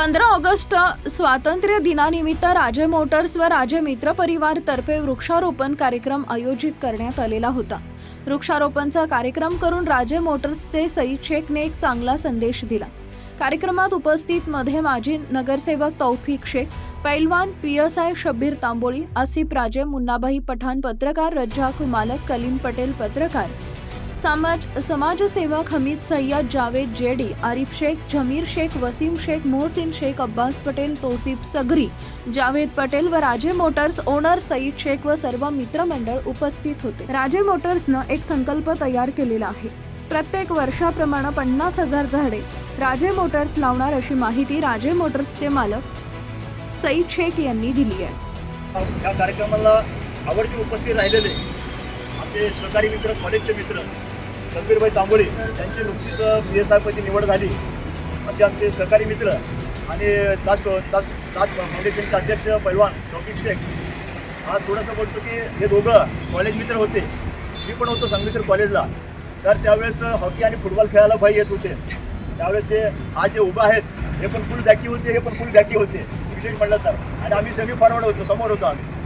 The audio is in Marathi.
पंधरा ऑगस्ट स्वातंत्र्य दिनानिमित्त राजे मोटर्स व राजे मित्र परिवारतर्फे वृक्षारोपण कार्यक्रम आयोजित करण्यात आलेला होता. वृक्षारोपणचा कार्यक्रम करून राजे मोटर्सचे सईद शेखने एक चांगला संदेश दिला. कार्यक्रमात उपस्थित मध्ये माजी नगरसेवक तौफिक शेख पैलवान P S I Shabbir Tamboli Asif Raje Munnabai Pathan पत्रकार रज्जाक मालक कलीम पटेल पत्रकार समाज समाजसेवक हमीद सय्यद जावेद जेडी आरिफ शेख जमीर शेख वसीम शेख मोहसिन शेख अब्बास पटेल तोसिफ सगरी जावेद पटेल व राजे मोटर्स ओनर सईद शेख व सर्व मित्रमंडळ उपस्थित होते. राजे मोटर्सनं एक संकल्प तयार केलेला आहे. प्रत्येक वर्षाप्रमाणे पन्नास हजार झाडे राजे मोटर्स लावणार अशी माहिती राजे मोटर्सचे मालक सईद शेख यांनी दिली आहे. या कार्यक्रमाला आवडते उपस्थित राहिलेले आमचे सहकारी मित्र कॉलेजचे मित्र शंभीरभाई तांबोळी यांची नुकतीच पी एस आयपची निवड झाली. असे आमचे सहकारी मित्र आणि ताज ताज ताज फाउंडेशनचे अध्यक्ष पैलवान रफिक शेख. हा थोडंसं बोलतो की हे दोघं कॉलेज मित्र होते. मी पण होतो संगमेश्वर कॉलेजला तर त्यावेळेस हॉकी आणि फुटबॉल खेळायला भाई येत होते. त्यावेळेस ते आज जे उभं आहेत हे पण फुल बॅकी होते हे पण फुल बॅकी होते. विशेष म्हटलं तर. आणि आम्ही सेमी फॉरवर्ड होतो समोर होतो आम्ही.